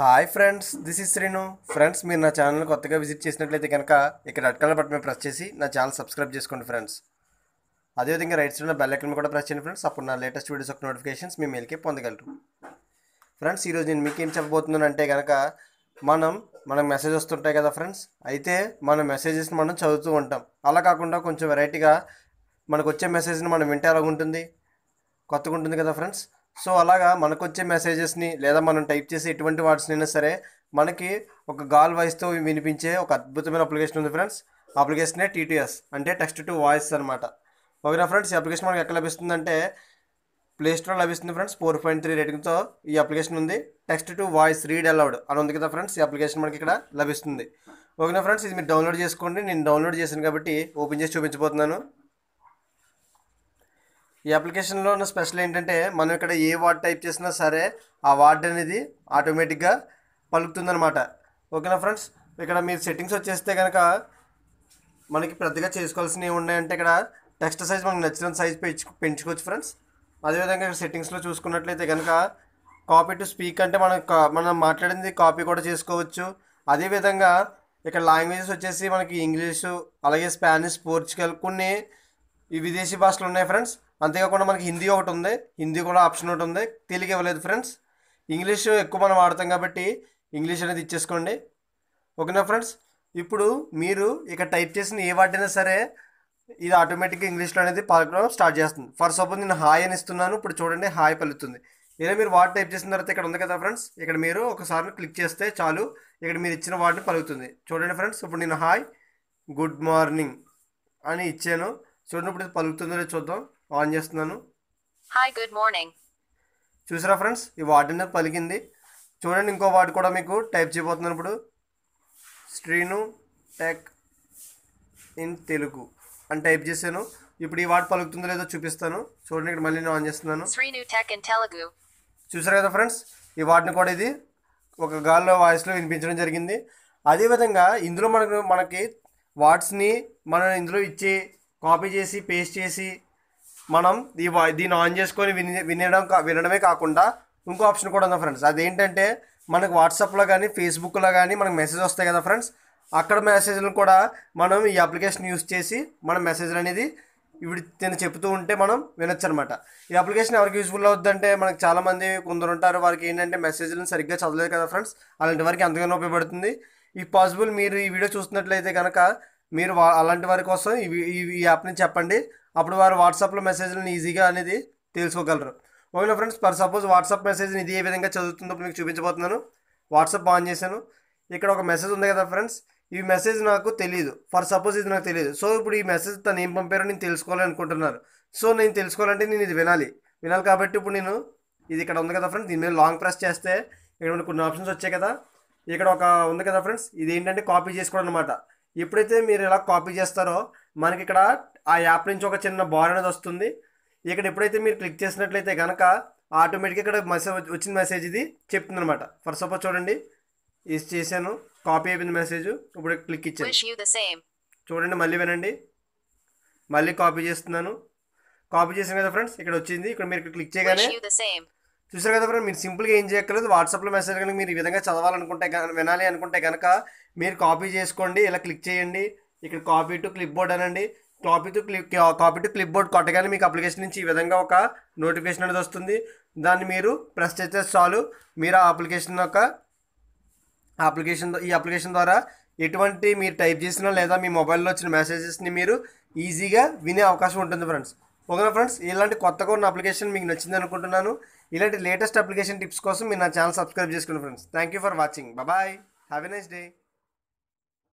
Hi friends this is Srinu. Friends మీరు నా channel కొత్తగా విజిట్ చేసినట్లయితే కనుక ఇక్కడ రెడ్ కలర్ బటన్ ప్రెస్ చేసి నా ఛానల్ సబ్స్క్రైబ్ చేసుకోండి ఫ్రెండ్స్. అదేవిధంగా రైట్ సైడ్ బెల్ ఐకన్ కూడా ప్రెస్ చేయండి ఫ్రెండ్స్. అప్పుడు నా లేటెస్ట్ వీడియోస్ యొక్క నోటిఫికేషన్స్ మీ మెయిల్కి పొందగలరు. ఫ్రెండ్స్ ఈరోజు నేను మీకు ఏం చెప్పబోతున్నాను అంటే కనుక మనం మనకు మెసేజ్ వస్తుంటాయి కదా ఫ్రెండ్స్. అయితే మన మెసేజెస్ని మనం చదువుతూ ఉంటాం. అలా కాకుండా కొంచెం వెరైటీగా మనకు వచ్చే మెసేజ్ని మనం వింటే ఎలాగుంటుంది? కొత్తగా ఉంటుంది కదా ఫ్రెండ్స్. సో అలాగా మనకు వచ్చే మెసేజెస్ని లేదా మనం టైప్ చేసే ఎటువంటి వాట్స్నైనా అయినా సరే మనకి ఒక గాల్ వాయిస్తో వినిపించే ఒక అద్భుతమైన అప్లికేషన్ ఉంది ఫ్రెండ్స్. అప్లికేషనే టీటీఎస్ అంటే టెక్స్ట్ టు వాయిస్ అనమాట ఓకేనా ఫ్రెండ్స్? ఈ అప్లికేషన్ మనకి ఎక్కడ లభిస్తుందంటే అంటే స్టోర్ లభిస్తుంది ఫ్రెండ్స్. ఫోర్ పాయింట్ త్రీ రేటింగ్తో ఈ అప్లికేషన్ ఉంది. Text to voice read aloud అని ఉంది కదా ఫ్రెండ్స్. ఈ అప్లికేషన్ మనకి ఇక్కడ లభిస్తుంది. ఓకేనా ఫ్రెండ్స్? ఇది మీరు డౌన్లోడ్ చేసుకోండి. నేను డౌన్లోడ్ చేశాను కాబట్టి ఓపెన్ చేసి చూపించబోతున్నాను. ఈ అప్లికేషన్లో ఉన్న స్పెషల్ ఏంటంటే మనం ఇక్కడ ఏ వార్డ్ టైప్ చేసినా సరే ఆ వార్డ్ అనేది ఆటోమేటిక్గా పలుకుతుందనమాట ఓకేనా ఫ్రెండ్స్? ఇక్కడ మీరు సెట్టింగ్స్ వచ్చేస్తే కనుక మనకి పెద్దగా చేసుకోవాల్సినవి ఉన్నాయంటే ఇక్కడ టెక్స్ట్ సైజ్ మనకు నచ్చిన సైజ్ పెంచు పెంచుకోవచ్చు ఫ్రెండ్స్. అదేవిధంగా ఇక్కడ సెట్టింగ్స్లో చూసుకున్నట్లయితే కనుక కాపీ టు స్పీక్ అంటే మనం కా- మనం మాట్లాడింది కాపీ కూడా చేసుకోవచ్చు. అదేవిధంగా ఇక్కడ లాంగ్వేజెస్ వచ్చేసి మనకి ఇంగ్లీషు అలాగే స్పానిష్ పోర్చుగల్ కొన్ని ఈ విదేశీ భాషలు ఉన్నాయి ఫ్రెండ్స్. అంతేకాకుండా మనకి హిందీ ఒకటి ఉంది. హిందీ కూడా ఆప్షన్ ఒకటి ఉంది. తెలుగు ఇవ్వలేదు ఫ్రెండ్స్. ఇంగ్లీష్ ఎక్కువ మనం వాడతాం కాబట్టి ఇంగ్లీష్ అనేది ఇచ్చేసుకోండి. ఓకేనా ఫ్రెండ్స్? ఇప్పుడు మీరు ఇక టైప్ చేసిన ఏ వర్డ్ సరే ఇది ఆటోమేటిక్గా ఇంగ్లీష్లో అనేది పలకడం స్టార్ట్ చేస్తుంది. ఫర్ సపోజ్ నేను హాయ్ అని ఇస్తున్నాను. ఇప్పుడు చూడండి హాయ్ పలుతుంది ఇలా మీరు వార్డ్ టైప్ చేసిన తర్వాత ఇక్కడ ఉంది కదా ఫ్రెండ్స్. ఇక్కడ మీరు ఒకసారి క్లిక్ చేస్తే చాలు. ఇక్కడ మీరు ఇచ్చిన వర్డ్ని పలుకుతుంది. చూడండి ఫ్రెండ్స్ ఇప్పుడు నేను హాయ్ గుడ్ మార్నింగ్ అని ఇచ్చాను. చూడండి ఇప్పుడు పలుకుతుందో లేదో చూద్దాం. ఆన్ చేస్తున్నాను. Hi, good morning. చూసారా ఫ్రెండ్స్? ఈ వర్డ్ అనేది పలికింది. చూడండి ఇంకో వర్డ్ కూడా మీకు టైప్ చేయబోతున్నాను ఇప్పుడు. శ్రీను టెక్ ఇన్ తెలుగు అని టైప్ చేశాను. ఇప్పుడు ఈ వర్డ్ పలుకుతుందో లేదో చూపిస్తాను. చూడండి ఇక్కడ మళ్ళీ నేను ఆన్ చేస్తున్నాను. చూసారు కదా ఫ్రెండ్స్? ఈ వాటిని కూడా ఇది ఒక గాల్లో వాయిస్లో వినిపించడం జరిగింది. అదేవిధంగా ఇందులో మనకు మనకి వాట్స్ని మనం ఇందులో ఇచ్చి కాపీ చేసి పేస్ట్ చేసి మనం ఈ వా- దీన్ని ఆన్ చేసుకొని విని వినడం కా- వినడమే కాకుండా ఇంకో ఆప్షన్ కూడా ఉంది ఫ్రెండ్స్? అదేంటంటే మనకు వాట్సాప్లో కానీ ఫేస్బుక్లో కానీ మనకు మెసేజ్ వస్తాయి కదా ఫ్రెండ్స్? అక్కడ మెసేజ్లు కూడా మనం ఈ అప్లికేషన్ యూస్ చేసి మన మెసేజ్లు అనేది ఇవి నేను చెప్తూ ఉంటే మనం వినొచ్చు అనమాట ఈ అప్లికేషన్ ఎవరికి యూస్ఫుల్ అవుతుందంటే మనకు చాలామంది కొందరు ఉంటారు వారికి ఏంటంటే మెసేజ్లను సరిగ్గా చదవలేదు కదా ఫ్రెండ్స్? అలాంటి వారికి ఎంతగానో ఉపయోగపడుతుంది. ఈ పాసిబుల్ మీరు ఈ వీడియో చూస్తున్నట్లయితే కనుక మీరు అలాంటి వారి కోసం ఈ ఈ యాప్ని చెప్పండి. అప్పుడు వారు వాట్సాప్లో మెసేజ్లను ఈజీగా అనేది తెలుసుకోగలరు. ఓకేనా ఫ్రెండ్స్? పర్ సపోజ్ వాట్సాప్ మెసేజ్ని ఇది ఏ విధంగా చదువుతుందో మీకు చూపించబోతున్నాను. వాట్సాప్ ఆన్ చేశాను. ఇక్కడ ఒక మెసేజ్ ఉంది కదా ఫ్రెండ్స్? ఈ మెసేజ్ నాకు తెలియదు ఫర్ సపోజ్ ఇది నాకు తెలియదు సో ఇప్పుడు ఈ మెసేజ్ తను ఏం పంపారో నేను తెలుసుకోవాలనుకుంటున్నాను సో నేను తెలుసుకోవాలంటే నేను ఇది వినాలి. వినాలి కాబట్టి ఇప్పుడు నేను ఇది ఇక్కడ ఉంది కదా ఫ్రెండ్స్? దీని మీద లాంగ్ ప్రెస్ చేస్తే ఇక్కడ కొన్ని ఆప్షన్స్ వచ్చాయి కదా. ఇక్కడ ఒక ఉంది కదా ఫ్రెండ్స్? ఇది ఏంటంటే కాపీ చేసుకోవడం అనమాట ఎప్పుడైతే మీరు ఇలా కాపీ చేస్తారో మనకి ఇక్కడ ఆ యాప్ నుంచి ఒక చిన్న బార్ అనేది వస్తుంది. ఇక్కడ ఎప్పుడైతే మీరు క్లిక్ చేసినట్లయితే కనుక ఆటోమేటిక్గా ఇక్కడ మెసేజ్ వచ్చిన మెసేజ్ ఇది చెప్తుంది అనమాట ఫర్ సపోజ్ చూడండి. ఇది చేశాను. కాపీ అయిపోయింది మెసేజ్. ఇప్పుడు క్లిక్ ఇచ్చాను. చూడండి మళ్ళీ వినండి. మళ్ళీ కాపీ చేస్తున్నాను. కాపీ చేసాను కదా ఫ్రెండ్స్ ఇక్కడ వచ్చింది. ఇక్కడ మీరు ఇక్కడ క్లిక్ చేయగానే చూసారు కదా ఫ్రెండ్ మీరు సింపుల్గా ఏం చేయక్కర్లేదు. వాట్సాప్లో మెసేజ్ కనుక మీరు ఈ విధంగా చదవాలనుకుంటే వినాలి అనుకుంటే కనుక మీరు కాపీ చేసుకోండి. ఇలా క్లిక్ చేయండి. ఇక్కడ కాపీ టు క్లిప్ బోర్డ్ అనండి. Copy to clip copy to clipboard కొట్టగానే మీకు అప్లికేషన్ నుంచి ఈ విధంగా ఒక నోటిఫికేషన్ అనేది వస్తుంది. దాన్ని మీరు ప్రెస్ చేస్తే చాలు. మీరు ఆ అప్లికేషన్ యొక్క అప్లికేషన్ ఈ అప్లికేషన్ ద్వారా ఎటువంటి మీరు టైప్ చేసినా లేదా మీ మొబైల్లో వచ్చిన మెసేజెస్ని మీరు ఈజీగా వినే అవకాశం ఉంటుంది ఫ్రెండ్స్ ఓకేనా ఫ్రెండ్స్? ఇలాంటి కొత్తగా ఉన్న అప్లికేషన్ మీకు నచ్చింది అనుకుంటున్నాను. ఇలాంటి లేటెస్ట్ అప్లికేషన్ టిప్స్ కోసం మీరు నా ఛానల్ సబ్స్క్రైబ్ చేసుకోండి friends. Thank you for watching bye have a nice day